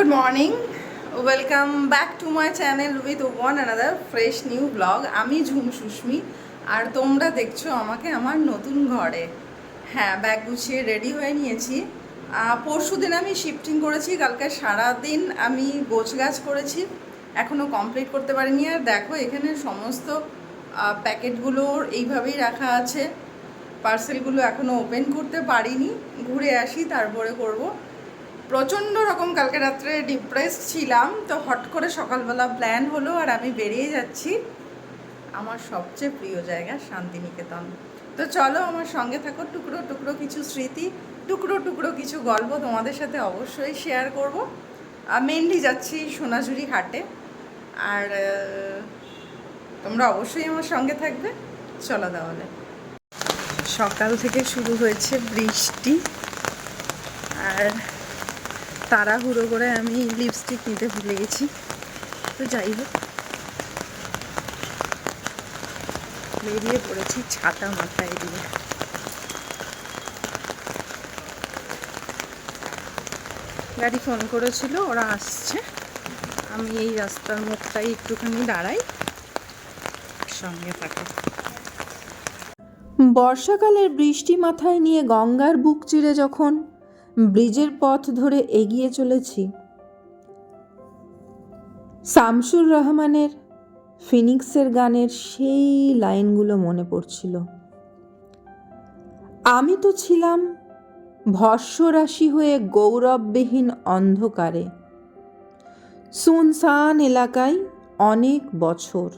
Good morning welcome back to my channel with one another fresh new blog আমি ঝুম সুস্মি আর তোমরা দেখছ আমাকে আমার নতুন ঘরে। হ্যাঁ ব্যাগ গুছিয়ে রেডি হয়ে নিয়েছি। পরশু দিন আমি শিফটিং করেছি, কালকে সারাদিন আমি গোছ গাছ করেছি। এখনও কমপ্লিট করতে পারিনি। আর দেখো, এখানে সমস্ত প্যাকেটগুলোর এইভাবেই রাখা আছে। পার্সেলগুলো এখনও ওপেন করতে পারিনি। ঘুরে আসি, তারপরে করব। প্রচণ্ড রকম কালকে রাত্রে ডিপ্রেস ছিলাম, তো হট করে সকালবেলা প্ল্যান হলো আর আমি বেরিয়ে যাচ্ছি। আমার সবচেয়ে প্রিয় জায়গা শান্তিনিকেতন। তো চলো আমার সঙ্গে থাকো টুকরো টুকরো কিছু স্মৃতি, টুকরো টুকরো কিছু গল্প তোমাদের সাথে অবশ্যই শেয়ার করব। মেনলি যাচ্ছি সোনাঝুরি হাটে। আর তোমরা অবশ্যই আমার সঙ্গে থাকবে। চলো তাহলে। সকাল থেকে শুরু হয়েছে বৃষ্টি। আর তাড়াহুড়ো করে আমি লিপস্টিক নিতে ভুলে গেছি। তো যাই হোক। বেরিয়ে পড়েছি ছাতা মাথায় দিয়ে। গাড়ি ফোন করেছিল, ওরা আসছে। আমি এই রাস্তার মুখটাই একটুখানি দাঁড়াই, সঙ্গে থাকো। বর্ষাকালের বৃষ্টি মাথায় নিয়ে গঙ্গার বুক চিরে যখন ব্রিজের পথ ধরে এগিয়ে চলেছি। শামসুর রহমানের ফিনিক্সের গানের সেই লাইনগুলো মনে পড়ছিল। আমি তো ছিলাম ভস্যরাশি হয়ে গৌরববিহীন অন্ধকারে। সুনসান এলাকায় অনেক বছর।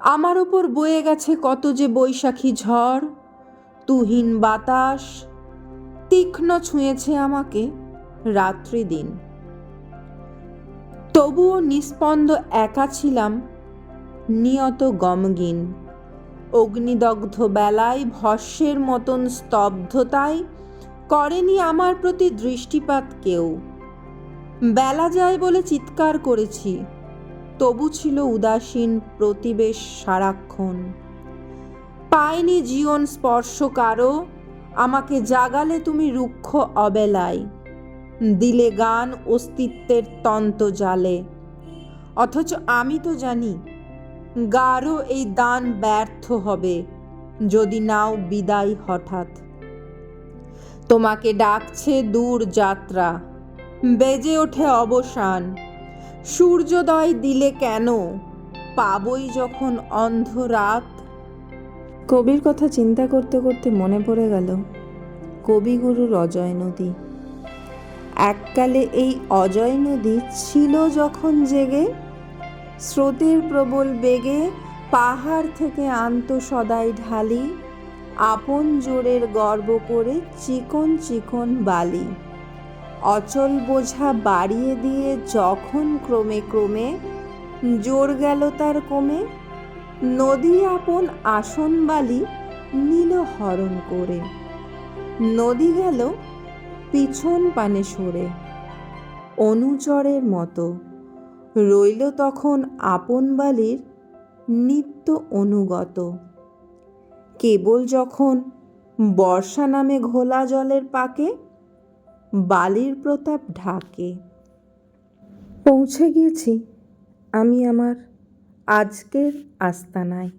আমার ওপর বয়ে গেছে কত যে বৈশাখী ঝড়, তুহিন বাতাস তীক্ষ্ণ ছুঁয়েছে আমাকে রাত্রি দিন। তবুও নিস্পন্দ একা ছিলাম, নিয়ত গমগিন। অগ্নিদগ্ধ বেলায় ভস্যের মতন স্তব্ধতায় করেনি আমার প্রতি দৃষ্টিপাত কেউ। বেলা যায় বলে চিৎকার করেছি, তবু ছিল উদাসীন প্রতিবেশ সারাক্ষণ। পায়নি জীবন স্পর্শ কারও আমাকে জাগালে তুমি রুক্ষ অবেলায়। দিলে গান অস্তিত্বের তন্ত জালে। অথচ আমি তো জানি, গাঢ় এই দান ব্যর্থ হবে, যদি নাও বিদায় হঠাৎ। তোমাকে ডাকছে দূর যাত্রা, বেজে ওঠে অবসান। সূর্যোদয় দিলে কেন? পাবই যখন অন্ধ রাত কবির কথা চিন্তা করতে করতে মনে পড়ে গেল কবিগুরুর অজয় নদী। এককালে এই অজয় নদী ছিল যখন জেগে, স্রোতের প্রবল বেগে পাহাড় থেকে আন্ত সদাই ঢালি, আপন জোরের গর্ব করে চিকন চিকন বালি। অচল বোঝা বাড়িয়ে দিয়ে যখন ক্রমে ক্রমে জোর গেল তার কমে নদী আপন আসন বালি নীল হরণ করে। নদী গেল পিছন পানে সরে, অনুচরের মতো। রইল তখন আপন বালির নিত্য অনুগত। কেবল যখন বর্ষা নামে ঘোলা জলের পাকে, বালির প্রতাপ ঢাকে। পৌঁছে গিয়েছি আমি আমার আজকের আস্তানায়।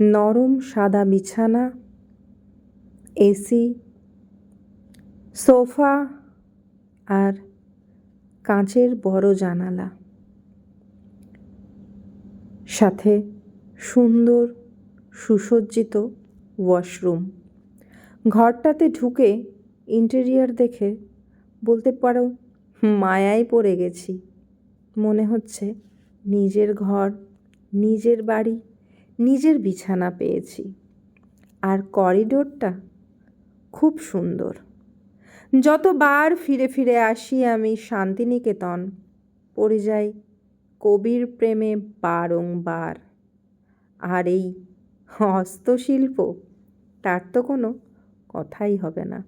নরম সাদা বিছানা, এসি, সোফা আর কাঁচের বড় জানালা। সাথে সুন্দর সুসজ্জিত ওয়াশরুম। ঘরটাতে ঢুকে ইন্টেরিয়ার দেখে বলতে পারো, মায়ায় পড়ে গেছি। মনে হচ্ছে নিজের ঘর, নিজের বাড়ি, নিজের বিছানা পেয়েছি। আর করিডোরটা খুব সুন্দর। যতবার ফিরে ফিরে আসি আমি শান্তিনিকেতন পড়ে যাই কবির প্রেমে বারংবার। আর এই হস্তশিল্প, তার তো কোনো কথাই হবে না।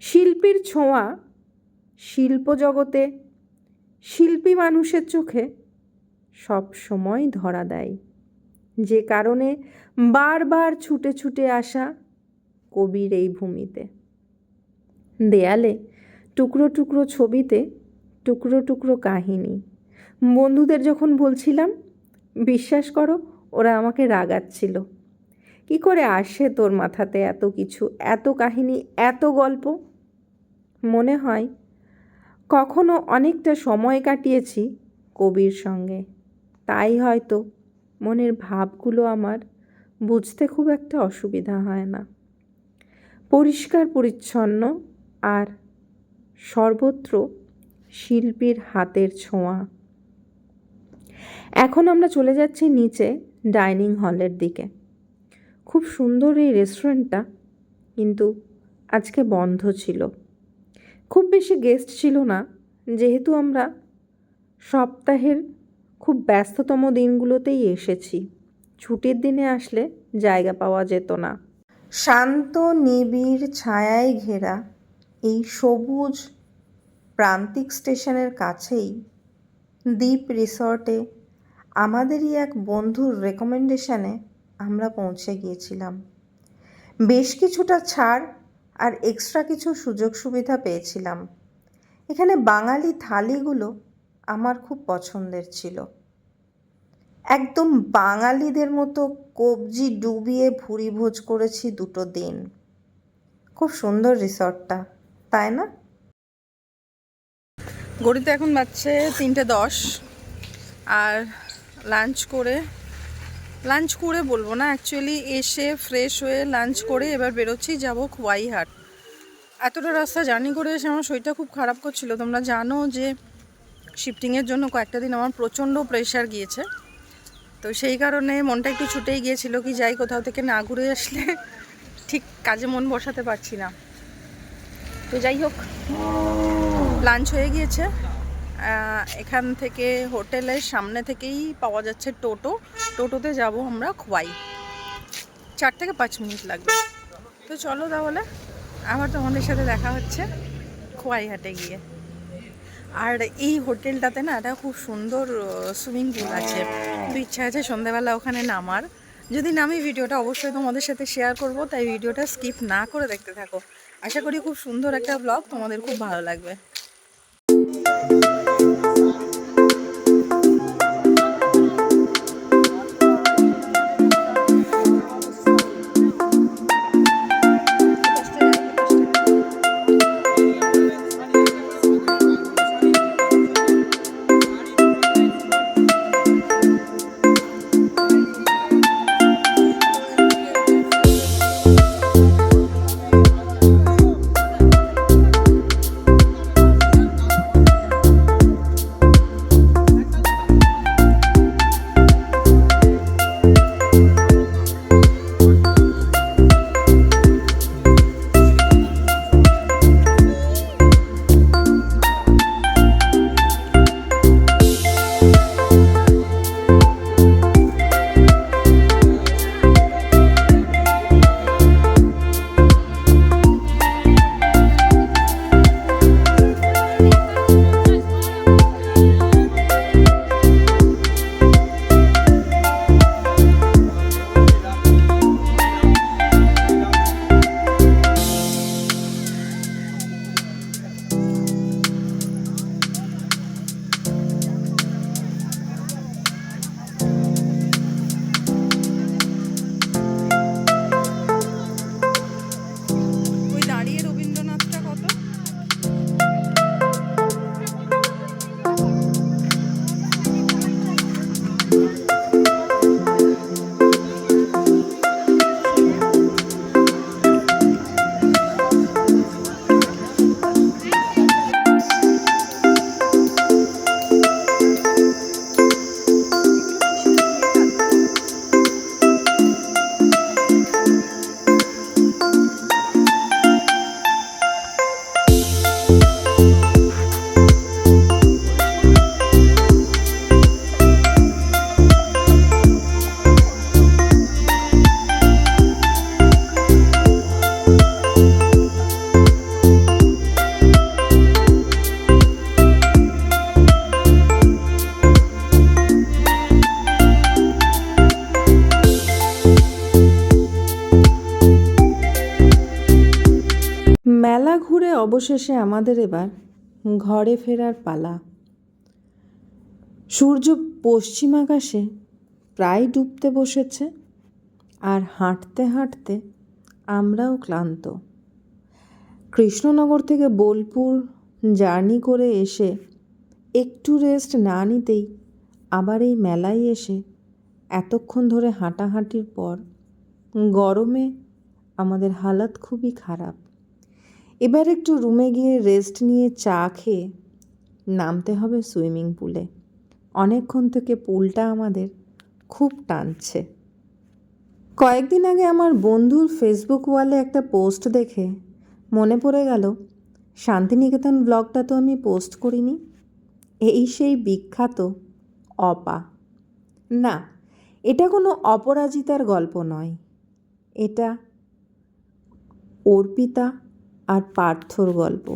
শিল্পীর ছোঁয়া শিল্প জগতে শিল্পী মানুষের চোখে সব সময় ধরা দেয়। যে কারণে বারবার ছুটে ছুটে আসা কবির এই ভূমিতে। দেয়ালে টুকরো টুকরো ছবিতে টুকরো টুকরো কাহিনী। বন্ধুদের যখন বলছিলাম, বিশ্বাস করো, ওরা আমাকে রাগাচ্ছিল। কি করে আসে তোর মাথাতে এত কিছু, এত কাহিনী, এত গল্প? মনে হয়, কখনো অনেকটা সময় কাটিয়েছি কবির সঙ্গে। তাই হয়তো মনের ভাবগুলো আমার বুঝতে খুব একটা অসুবিধা হয় না। পরিষ্কার, পরিচ্ছন্ন আর সর্বত্র শিল্পীর হাতের ছোঁয়া। এখন আমরা চলে যাচ্ছি নিচে ডাইনিং হলের দিকে। খুব সুন্দর এই রেস্টুরেন্টটা কিন্তু আজকে বন্ধ ছিল। খুব বেশি গেস্ট ছিল না, যেহেতু আমরা সপ্তাহের খুব ব্যস্ততম দিনগুলোতেই এসেছি। ছুটির দিনে আসলে জায়গা পাওয়া যেত না। শান্ত, নিবিড় ছায়ায় ঘেরা এই সবুজ প্রান্তিক স্টেশনের কাছেই দ্বীপ রিসর্টে আমাদেরই এক বন্ধুর রেকমেন্ডেশনে আমরা পৌঁছে গিয়েছিলাম। বেশ কিছুটা ছাড় আর এক্সট্রা কিছু সুযোগ সুবিধা পেয়েছিলাম। এখানে বাঙালি থালিগুলো আমার খুব পছন্দের ছিল। একদম বাঙালিদের মতো কবজি ডুবিয়ে ভুরি ভোজ করেছি দুটো দিন। খুব সুন্দর রিসর্টটা, তাই না? গড়িতে এখন বাজছে তিনটে দশ। আর লাঞ্চ করে লাঞ্চ করে বলব না অ্যাকচুয়ালি এসে ফ্রেশ হয়ে লাঞ্চ করে এবার বেরোচ্ছি, যাব খোয়াইহাট। এতটা রাস্তা জার্নি করে এসে আমার শরীরটা খুব খারাপ করছিল। তোমরা জানো যে শিফটিংয়ের জন্য কয়েকটা দিন আমার প্রচণ্ড প্রেশার গিয়েছে। তো সেই কারণে মনটা একটু ছুটেই গিয়েছিল কি যাই কোথাও থেকে না ঘুরে আসলে ঠিক কাজে মন বসাতে পারছি না। তো যাই হোক লাঞ্চ হয়ে গিয়েছে। এখান থেকে হোটেলের সামনে থেকেই পাওয়া যাচ্ছে টোটো। টোটোতে যাব আমরা খোয়াই। চার থেকে পাঁচ মিনিট লাগবে। তো চলো তাহলে, আবার তোমাদের সাথে দেখা হচ্ছে খোয়াইহাটে গিয়ে। আর এই হোটেলটাতে না একটা খুব সুন্দর সুইমিং পুল আছে। তো ইচ্ছা আছে সন্ধ্যাবেলা ওখানে নামার। যদি নামি ভিডিওটা অবশ্যই তোমাদের সাথে শেয়ার করব, তাই ভিডিওটা স্কিপ না করে দেখতে থাকো। আশা করি খুব সুন্দর একটা ব্লগ তোমাদের খুব ভালো লাগবে। মেলা অবশেষে আমাদের এবার ঘরে ফেরার পালা। সূর্য পশ্চিম আকাশে প্রায় ডুবতে বসেছে আর হাঁটতে হাঁটতে আমরাও ক্লান্ত। কৃষ্ণনগর থেকে বোলপুর জার্নি করে এসে একটু রেস্ট না নিতেই আবার এই মেলায় এসে এতক্ষণ ধরে হাঁটাহাঁটির পর গরমে আমাদের হালাত খুবই খারাপ। এবার একটু রুমে গিয়ে রেস্ট নিয়ে চা খেয়ে নামতে হবে সুইমিং পুলে। অনেকক্ষণ থেকে পুলটা আমাদের খুব টানছে। কয়েকদিন আগে আমার বন্ধুর ফেসবুক ওয়ালে একটা পোস্ট দেখে মনে পড়ে গেল, শান্তিনিকেতন ব্লগটা তো আমি পোস্ট করিনি। এই সেই বিখ্যাত অপা। না, এটা কোনো অপরাজিতার গল্প নয়। এটা অর্পিতা আর পার্থর গল্প।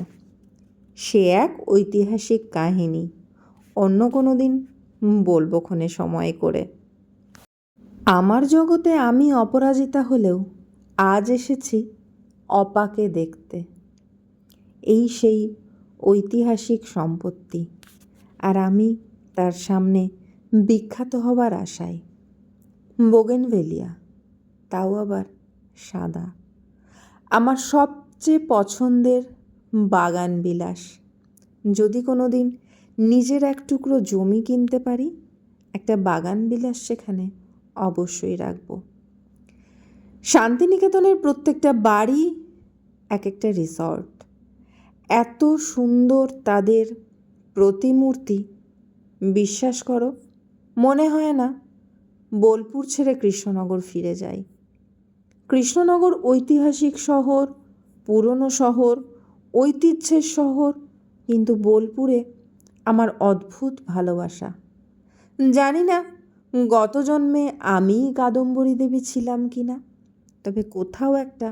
সে এক ঐতিহাসিক কাহিনী। অন্য কোনো দিন বলব ক্ষণে সময় করে। আমার জগতে আমি অপরাজিতা হলেও আজ এসেছি অপাকে দেখতে। এই সেই ঐতিহাসিক সম্পত্তি। আর আমি তার সামনে বিখ্যাত হবার আশায়। বোগেনভেলিয়া, তাও আবার সাদা। আমার সবচেয়ে পছন্দের বাগান বিলাস। যদি কোনো দিন নিজের এক টুকরো জমি কিনতে পারি, একটা বাগান বিলাস সেখানে অবশ্যই রাখব। শান্তিনিকেতনের প্রত্যেকটা বাড়ি এক একটা রিসর্ট। এত সুন্দর তাদের প্রতিমূর্তি, বিশ্বাস করো, মনে হয় না বোলপুর ছেড়ে কৃষ্ণনগর ফিরে যাই। কৃষ্ণনগর ঐতিহাসিক শহর পুরনো শহর, ঐতিহ্যের শহর, কিন্তু বোলপুরে আমার অদ্ভুত ভালোবাসা। জানি না গত জন্মে আমিই কাদম্বরী দেবী ছিলাম কি না তবে কোথাও একটা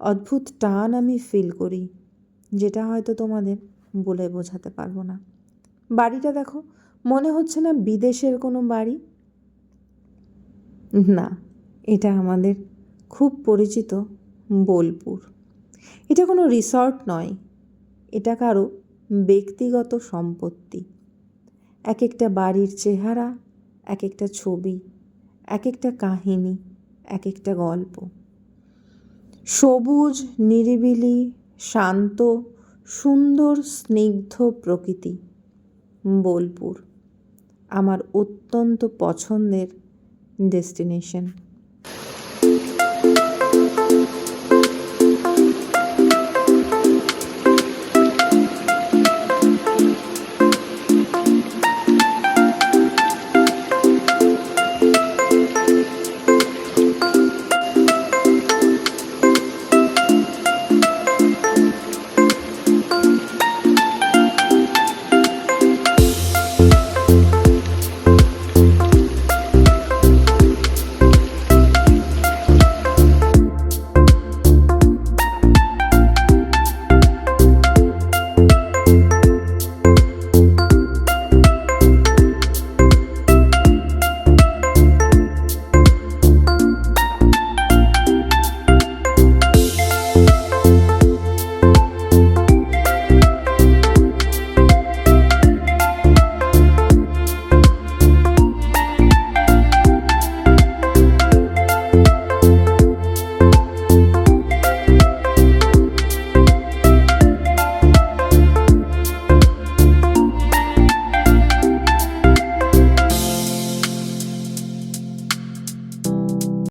অদ্ভুত টান আমি ফিল করি, যেটা হয়তো তোমাদের বলে বোঝাতে পারব না। বাড়িটা দেখো, মনে হচ্ছে না বিদেশের কোনো বাড়ি। না, এটা আমাদের খুব পরিচিত বোলপুর। এটা কোনো রিসর্ট নয়। এটা কারও ব্যক্তিগত সম্পত্তি। এক একটা বাড়ির চেহারা এক একটা ছবি এক একটা কাহিনী এক একটা গল্প। সবুজ, নিরিবিলি, শান্ত, সুন্দর, স্নিগ্ধ প্রকৃতি, বোলপুর। আমার অত্যন্ত পছন্দের ডেস্টিনেশন।